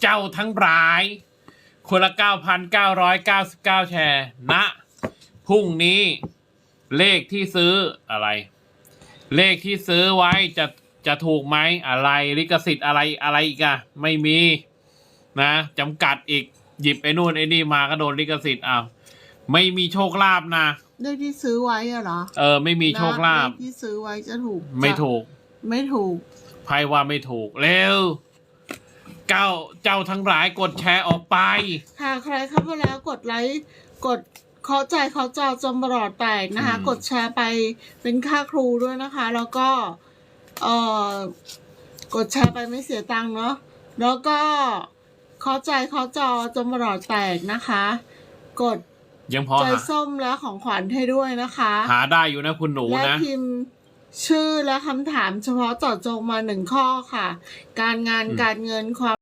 เจ้าทั้งหลาย คนละ 9,999 แชร์ณพรุ่งนี้ เลขที่ซื้ออะไร เลขที่ซื้อไว้จะจะถูกไหมอะไรลิขสิทธิ์อะไรอะไรอีกอะไม่มีนะจำกัดอีกหยิบไอ้นู่นไอ้นี่มาก็โดนลิขสิทธิ์อ้าวไม่มีโชคลาภนะเลขที่ซื้อไว้อะเหรอ เออ ไม่มีโชคลาภเลขที่ซื้อไว้จะถูก ไม่จะถูก ไม่ถูกไพ่ว่าไม่ถูกเร็ว เก้าเจ้าทั้งหลายกดแชร์ออกไปค่ะใครเข้ามาแล้วกดไลค์กดเคาะใจเคาะจอจนประหลอดแตกนะคะ อืม กดแชร์ไปเป็นค่าครูด้วยนะคะ แล้วก็เอ่อกดแชร์ไปไม่เสียตังค์เนาะแล้วก็เคาะใจเคาะจอจนประหลอดแตกนะคะ กดยังพอใจหาส้มและของขวัญให้ด้วยนะคะ หาได้อยู่นะคุณหนูและนะ พิมพ์ชื่อและคำถามเฉพาะเจาะจงมาหนึ่งข้อค่ะ การงานอืม การเงินความ